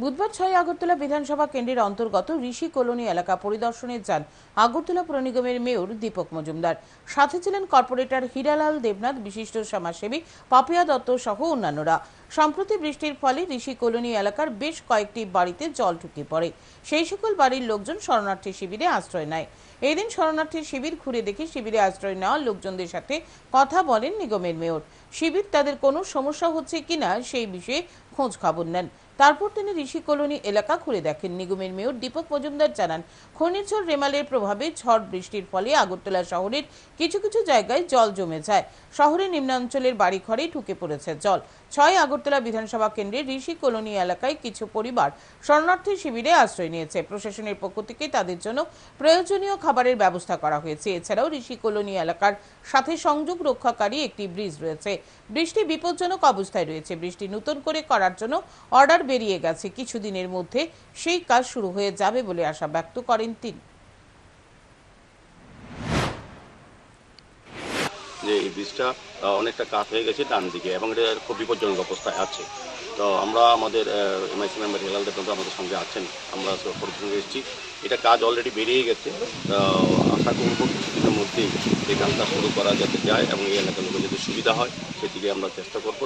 বুধবার ছয় আগরতলা বিধানসভা কেন্দ্রের অন্তর্গত ঋষি কলোনি এলাকা পরিদর্শনে যান আগরতলা পুর নিগমের মেয়র দীপক মজুমদার। সাথে ছিলেন কর্পোরেটর হীরালাল দেবনাথ, বিশিষ্ট সমাজসেবী পাপিয়া দত্ত সহ অন্যান্যরা। সম্প্রতি বৃষ্টির ফলে ঋষি কলোনি এলাকার বেশ কয়েকটি বাড়িতে জল ঢুকে পড়ে। সেই সকল বাড়ির লোকজন শরণার্থী শিবিরে আশ্রয় নেয়। এই দিন শরণার্থী শিবির ঘুরে দেখে শিবিরে আশ্রয় নেওয়া লোকজনদের সাথে কথা বলেন নিগমের মেয়র। শিবির তাদের কোনো সমস্যা হচ্ছে কিনা সেই বিষয়ে খোঁজ খবর নেন। তারপর তিনি ঋষি কলোনি এলাকা ঘুরে দেখেন। নিগমের মেয়র দীপক মজুমদার জানান, ঘূর্ণিঝড় রেমালের প্রভাবে ঝড় বৃষ্টির ফলে আগরতলা শহরের কিছু কিছু জায়গায় জল জমে যায়। শহরের নিম্নাঞ্চলের বাড়িঘরে ঢুকে পড়েছে জল। ছয় আগরতলা বিধানসভা কেন্দ্রের ঋষি কলোনি এলাকায় কিছু পরিবার শরণার্থী শিবিরে আশ্রয় নিয়েছে। প্রশাসনের পক্ষ থেকে তাদের জন্য প্রয়োজনীয় খাবারের ব্যবস্থা করা হয়েছে। এছাড়াও ঋষি কলোনি এলাকার সাথে সংযোগ রক্ষাকারী একটি ব্রিজ রয়েছে। বৃষ্টি বিপজ্জনক অবস্থায় রয়েছে। বৃষ্টি নতুন করে করার জন্য অর্ডার বেরিয়ে গেছে। কিছুদিনের মধ্যে সেই কাজ শুরু হয়ে যাবে বলে আশা ব্যক্ত করেন তিনি। যে এই ব্রিজটা অনেকটা কাত হয়ে গেছে ডান দিকে এবং এটা খুব বিপজ্জনক অবস্থায় আছে। তো আমরা আমাদের এমআইসি মেম্বার হেলাল দেব আমাদের সঙ্গে আছেন। আমরা পরিচ্ছন্ন এসেছি। এটা কাজ অলরেডি বেরিয়ে গেছে। আশা করব কিছুদিনের মধ্যেই এই কাজটা শুরু করা যাতে যায় এবং এই এলাকার লোকের যাতে সুবিধা হয়, সেদিকে আমরা চেষ্টা করব।